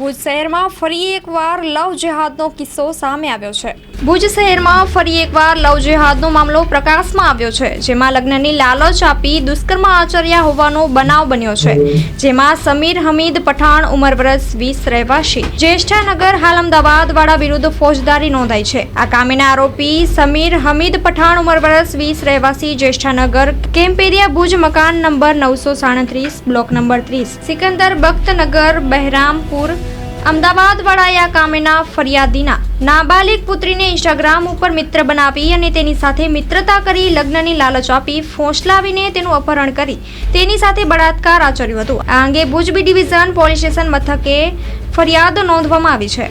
ભુજ શહેરમાં ફરી એકવાર લવ જેહાદનો કિસ્સો સામે આવ્યો છે. ભુજ શહેરમાં ફરી એકવાર લવ જેહાદનો મામલો પ્રકાશમાં આવ્યો છે, જેમાં લગ્નની લાલચ આપી દુષ્કર્મ આચર્યા હોવાનો બનાવ બન્યો છે. જેમાં સમીર હમીદ પઠાણ ઉંમર વર્ષ વીસ રહેવાસી. જ્યેષ્ઠાનગર હાલ અમદાવાદ વાળા વિરુદ્ધ ફોજદારી નોંધાઈ છે. આ કામેના આરોપી સમીર હમીદ પઠાણ ઉંમર વર્ષ વીસ રહેવાસી, જ્યેષ્ઠાનગર કેમ્પેરિયા ભુજ મકાન નંબર નવસો સાડત્રીસ, બ્લોક નંબર ત્રીસ. સિકંદર બખ્તનગર બહેરામપુર અમદાવાદ વડાયા કામેના ફરિયાદીના નાબાલિગ પુત્રીને ઇન્સ્ટાગ્રામ ઉપર મિત્ર બનાવી અને તેની સાથે મિત્રતા કરી લગ્નની લાલચ આપી ફોંસલાવીને તેનું અપહરણ કરી તેની સાથે બળાત્કાર આચર્યો હતો. આ અંગે ભુજ ડિવિઝન પોલીસ સ્ટેશન મથકે ફરિયાદ નોંધવામાં આવી છે.